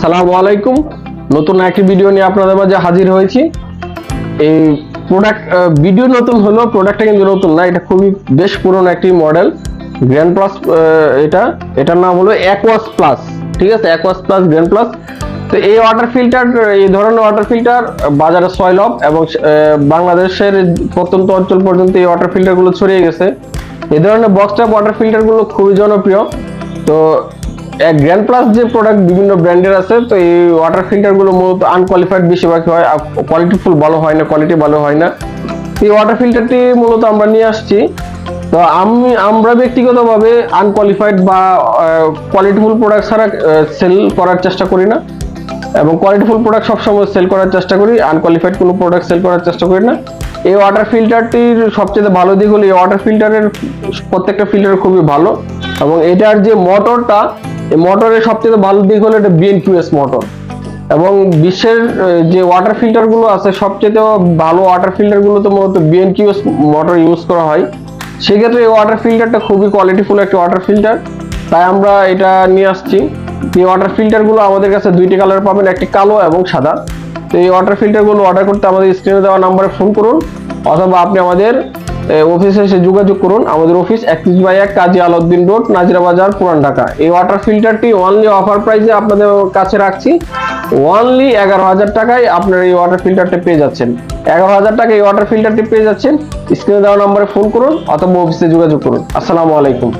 সালামু আলাইকুম। নতুন একটি ভিডিও নিয়ে আপনাদের মাঝে হাজির হয়েছি। এই প্রোডাক্ট ভিডিও নতুন হলো প্রোডাক্টটা কিন্তু নতুন না, এটা খুবই বেশ পুরনো একটি মডেল গ্র্যান্ড প্লাস এটা। এটার নাম হলো অ্যাকোয়াস প্লাস ঠিক আছে? অ্যাকোয়াস প্লাস গ্র্যান্ড প্লাস তো এই ওয়াটার ফিল্টার এই ধরনের ওয়াটার ফিল্টার বাজারে সয়লভ এবং বাংলাদেশের প্রত্যন্ত অঞ্চল পর্যন্ত এই ওয়াটার ফিল্টারগুলো ছড়িয়ে গেছে। এই ধরনের বক্স টাইপ ওয়াটার ফিল্টারগুলো খুবই জনপ্রিয়। তো গ্র্যান্ড প্লাস যে প্রোডাক্ট বিভিন্ন ব্র্যান্ডের আছে, তো এই ওয়াটার ফিল্টারগুলো মূলত আনকোয়ালিফাইড বেশিরভাগ হয় কোয়ালিটিফুল ভালো হয় না কোয়ালিটি ভালো হয় না। এই ওয়াটার ফিল্টারটি মূলত আমরা নিয়ে আসছি। তো আমি, আমরা ব্যক্তিগতভাবে আনকোয়ালিফাইড বা কোয়ালিটিফুল প্রোডাক্ট ছাড়া সেল করার চেষ্টা করি না। এবং কোয়ালিটিফুল প্রোডাক্ট সবসময় সেল করার চেষ্টা করি আনকোয়ালিফাইড কোনো প্রোডাক্ট সেল করার চেষ্টা করি না। এই ওয়াটার ফিল্টারটির সবচেয়ে ভালো দিক হলো, এই ওয়াটার ফিল্টারের প্রত্যেকটা ফিল্টার খুবই ভালো। এবং এটার যে মোটরটা এই মোটরের সবচেয়ে ভালো দিক হলো এটা বিএনকিউএস মোটর। এবং বিশ্বের যে ওয়াটার ফিল্টারগুলো আছে সবচেয়ে ভালো ওয়াটার ফিল্টারগুলোতে মূলত বিএনকিউএস মোটর ইউজ করা হয়। সেক্ষেত্রে এই ওয়াটার ফিল্টারটা খুবই কোয়ালিটিফুল একটা ওয়াটার ফিল্টার তাই আমরা এটা নিয়ে আসছি। এই ওয়াটার ফিল্টারগুলো আমাদের কাছে দুইটি কালার পাবেন, একটি কালো এবং সাদা। তো এই ওয়াটার ফিল্টারগুলো অর্ডার করতে আমাদের স্ক্রিনে দেওয়া নাম্বারে ফোন করুন, অথবা আপনি আমাদের অফিসে এসে যোগাযোগ করুন। আমাদের অফিস একত্রিশ বাই এক কাজী আলাউদ্দিন রোড, নাজিরা বাজার, পুরান ঢাকা। এই ওয়াটার ফিল্টারটি অনলি অফার প্রাইসে আপনাদের কাছে রাখছি। অনলি এগারো হাজার টাকায় আপনার এই ওয়াটার ফিল্টারটি পেয়ে যাচ্ছেন। এগারো হাজার টাকায় এই ওয়াটার ফিল্টারটি পেয়ে যাচ্ছেন। স্ক্রিনে দেওয়া নম্বরে ফোন করুন অথবা অফিসে যোগাযোগ করুন। আসসালামু আলাইকুম।